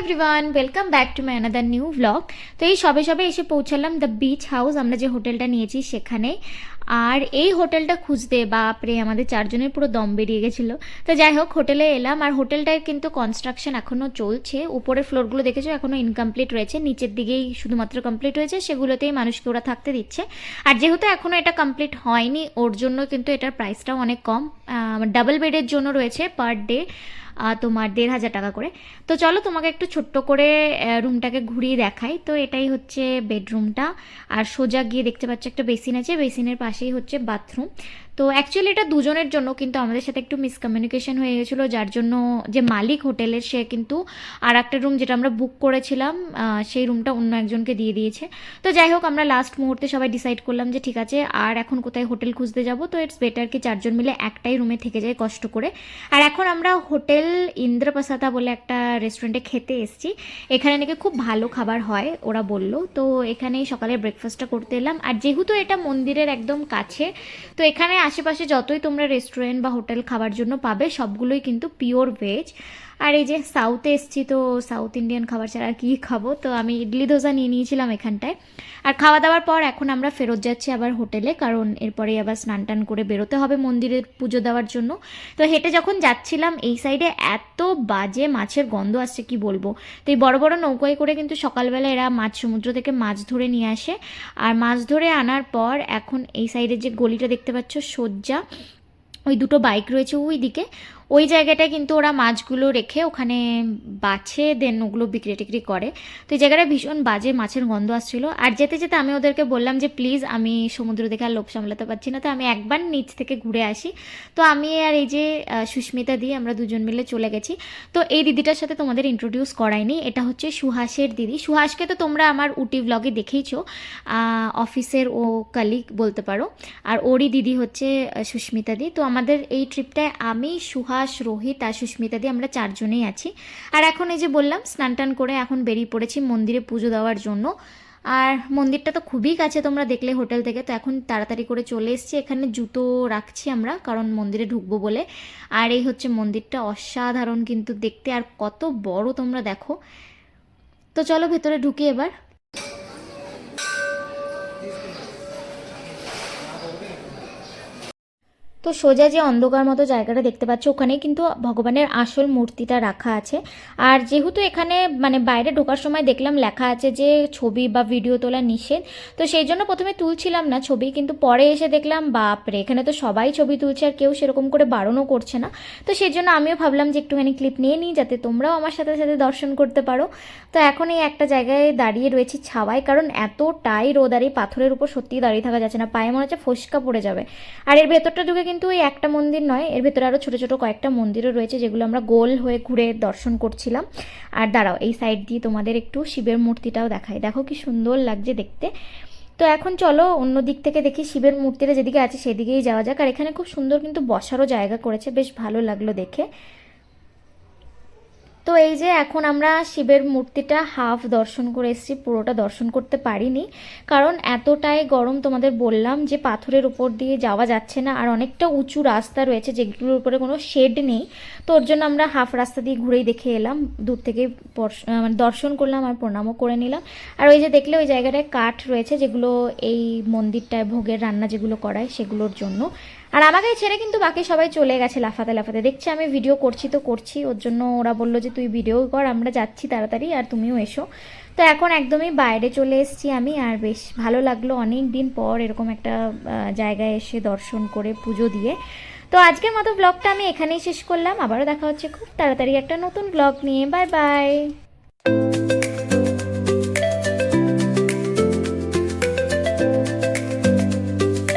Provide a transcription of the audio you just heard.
Everyone welcome back to my another new blog তো এই সবে সবে এসে পৌঁছালাম দ্য বিচ হাউস আমরা যে হোটেলটা নিয়েছি সেখানে। আর এই হোটেলটা খুঁজতে বাপরে আমাদের চারজনের পুরো দম বেরিয়ে গেছিল। তো যাই হোক হোটেলে এলাম, আর হোটেলটায় কিন্তু কনস্ট্রাকশন এখনও চলছে। উপরের ফ্লোরগুলো দেখেছ এখনও ইনকমপ্লিট রয়েছে। নিচের দিকেই শুধুমাত্র কমপ্লিট হয়েছে, সেগুলোতেই মানুষকে ওরা থাকতে দিচ্ছে। আর যেহেতু এখনও এটা কমপ্লিট হয়নি, ওর জন্য কিন্তু এটার প্রাইসটাও অনেক কম। ডাবল বেডের জন্য রয়েছে পার ডে তোমার দেড় হাজার টাকা করে। তো চলো তোমাকে একটু ছোট্ট করে রুমটাকে ঘুরিয়ে দেখাই। তো এটাই হচ্ছে বেডরুমটা আর সোজা গিয়ে দেখতে পাচ্ছ একটা বেসিন আছে। বেসিনের পাশেই হচ্ছে বাথরুম তো অ্যাকচুয়ালি এটা দুজনের জন্য কিন্তু আমাদের সাথে একটু মিসকমিউনিকেশন হয়ে গেছিল, যার জন্য যে মালিক হোটেলের সে কিন্তু আর একটা রুম যেটা আমরা বুক করেছিলাম সেই রুমটা অন্য একজনকে দিয়ে দিয়েছে। তো যাই হোক, আমরা লাস্ট মুহূর্তে সবাই ডিসাইড করলাম যে ঠিক আছে, আর এখন কোথায় হোটেল খুঁজতে যাব? তো ইটস বেটার কি চারজন মিলে একটাই রুমে থেকে যাই কষ্ট করে। আর এখন আমরা হোটেল ইন্দ্রপ্রসাদা বলে একটা রেস্টুরেন্টে খেতে এসেছি। এখানে নাকি খুব ভালো খাবার হয়, ওরা বলল। তো এখানেই সকালে ব্রেকফাস্টটা করতে এলাম। আর যেহেতু এটা মন্দিরের একদম কাছে, তো এখানে আশেপাশে যতই তোমরা রেস্টুরেন্ট বা হোটেল খাবার জন্য পাবে সবগুলোই কিন্তু পিওর ভেজ আর এই যে সাউথে এসছি তো সাউথ ইন্ডিয়ান খাবার ছাড়া আর কী খাব? তো আমি ইডলি ধোসা নিয়ে নিয়েছিলাম এখানটায়। আর খাওয়া দাওয়ার পর এখন আমরা ফেরত যাচ্ছি আবার হোটেলে কারণ এরপরে আবার স্নান টান করে বেরোতে হবে মন্দিরের পুজো দেওয়ার জন্য। তো হেঁটে যখন যাচ্ছিলাম, এই সাইডে এত বাজে মাছের গন্ধ আসছে, কি বলব? তো এই বড় বড় নৌকায় করে কিন্তু সকালবেলা এরা মাছ সমুদ্র থেকে মাছ ধরে নিয়ে আসে। আর মাছ ধরে আনার পর এখন এই সাইডের যে গলিটা দেখতে পাচ্ছ সজ্জা ওই দুটো বাইক রয়েছে ওই দিকে ওই জায়গাটায় কিন্তু ওরা মাছগুলো রেখে ওখানে বাছে দেন ওগুলো বিক্রি টিক্রি করে। তো এই জায়গাটা ভীষণ বাজে, মাছের গন্ধ আসছিল। আর যেতে যেতে আমি ওদেরকে বললাম যে, প্লিজ, আমি সমুদ্র দেখে আর লোভ সামলাতে পারছি না। তো আমি একবার নিচ থেকে ঘুরে আসি। তো আমি আর এই যে সুস্মিতা দিয়ে আমরা দুজন মিলে চলে গেছি। তো এই দিদিটার সাথে তোমাদের ইন্ট্রোডিউস করাইনি। এটা হচ্ছে সুহাসের দিদি। সুহাসকে তো তোমরা আমার উটি ব্লগে দেখেইছ। অফিসের ও কালিগ বলতে পারো। আর ওরই দিদি হচ্ছে সুস্মিতা দি। তো আমাদের এই ট্রিপটায় আমি, সুহাস রোহিত আর সুস্মিতা দি আমরা চারজনেই আছি। আর এখন এই যে বললাম, স্নান টান করে এখন বেরিয়ে পড়েছি মন্দিরে পুজো দেওয়ার জন্য। আর মন্দিরটা তো খুবই কাছে, তোমরা দেখলে হোটেল থেকে। তো এখন তাড়াতাড়ি করে চলে এসেছি, এখানে জুতো রাখছি আমরা, কারণ মন্দিরে ঢুকবো বলে। আর এই হচ্ছে মন্দিরটা অসাধারণ কিন্তু দেখতে, আর কত বড় তোমরা দেখো। তো চলো ভেতরে ঢুকি এবার। তো সোজা যে অন্ধকার মতো জায়গাটা দেখতে পাচ্ছ ওখানে কিন্তু ভগবানের আসল মূর্তিটা রাখা আছে। আর যেহেতু এখানে মানে বাইরে ঢোকার সময় দেখলাম লেখা আছে যে ছবি বা ভিডিও তোলা নিষেধ, তো সেই জন্য প্রথমে তুলছিলাম না ছবি, কিন্তু পরে এসে দেখলাম বাপরে এখানে তো সবাই ছবি তুলছে আর কেউ সেরকম করে বারণও করছে না। তো সেই জন্য আমিও ভাবলাম যে একটুখানি ক্লিপ নিয়ে নিই যাতে তোমরাও আমার সাথে সাথে দর্শন করতে পারো। তো এখন এই একটা জায়গায় দাঁড়িয়ে রয়েছি ছাওয়ায়, কারণ এতটাই রোদ আর এই পাথরের উপর সত্যিই দাঁড়িয়ে থাকা যাচ্ছে না, পায়ে মনে হচ্ছে ফসকা পড়ে যাবে। আর এর ভেতরটা ঢুকে কিন্তু ওই একটা মন্দির নয়, এর ভেতরে আরও ছোটো ছোটো কয়েকটা মন্দিরও রয়েছে যেগুলো আমরা গোল হয়ে ঘুরে দর্শন করছিলাম। আর দাঁড়াও, এই সাইড দিয়ে তোমাদের একটু শিবের মূর্তিটাও দেখাই। দেখো কি সুন্দর লাগছে দেখতে। তো এখন চলো অন্য দিক থেকে দেখি শিবের মূর্তিটা যেদিকে আছে সেদিকেই যাওয়া যাক। আর এখানে খুব সুন্দর কিন্তু বসারও জায়গা করেছে, বেশ ভালো লাগল দেখে। তো এই যে এখন আমরা শিবের মূর্তিটা হাফ দর্শন করে এসেছি, পুরোটা দর্শন করতে পারিনি। কারণ এতটাই গরম তোমাদের বললাম যে পাথরের উপর দিয়ে যাওয়া যাচ্ছে না, আর অনেকটা উঁচু রাস্তা রয়েছে যেগুলোর উপরে কোনো শেড নেই। তো ওর জন্য আমরা হাফ রাস্তা দিয়ে ঘুরেই দেখে এলাম, দূর থেকে মানে দর্শন করলাম আর প্রণামও করে নিলাম। আর ওই যে দেখলে ওই জায়গাটায় কাঠ রয়েছে যেগুলো এই মন্দিরটায় ভোগের রান্না যেগুলো করায় সেগুলোর জন্য। আর আমাকে ছেড়ে কিন্তু বাকি সবাই চলে গেছে লাফাতে লাফাতে। দেখছি আমি ভিডিও করছি তো করছি, ওর জন্য ওরা বলল যে তুই ভিডিও কর, আমরা যাচ্ছি তাড়াতাড়ি আর তুমিও এসো। তো এখন একদমই বাইরে চলে এসেছি আমি আর বেশ ভালো লাগল অনেক দিন পর এরকম একটা জায়গায় এসে দর্শন করে পুজো দিয়ে। তো আজকের মতো ব্লগটা আমি এখানেই শেষ করলাম, আবারও দেখা হচ্ছে খুব তাড়াতাড়ি একটা নতুন ব্লগ নিয়ে। Bye bye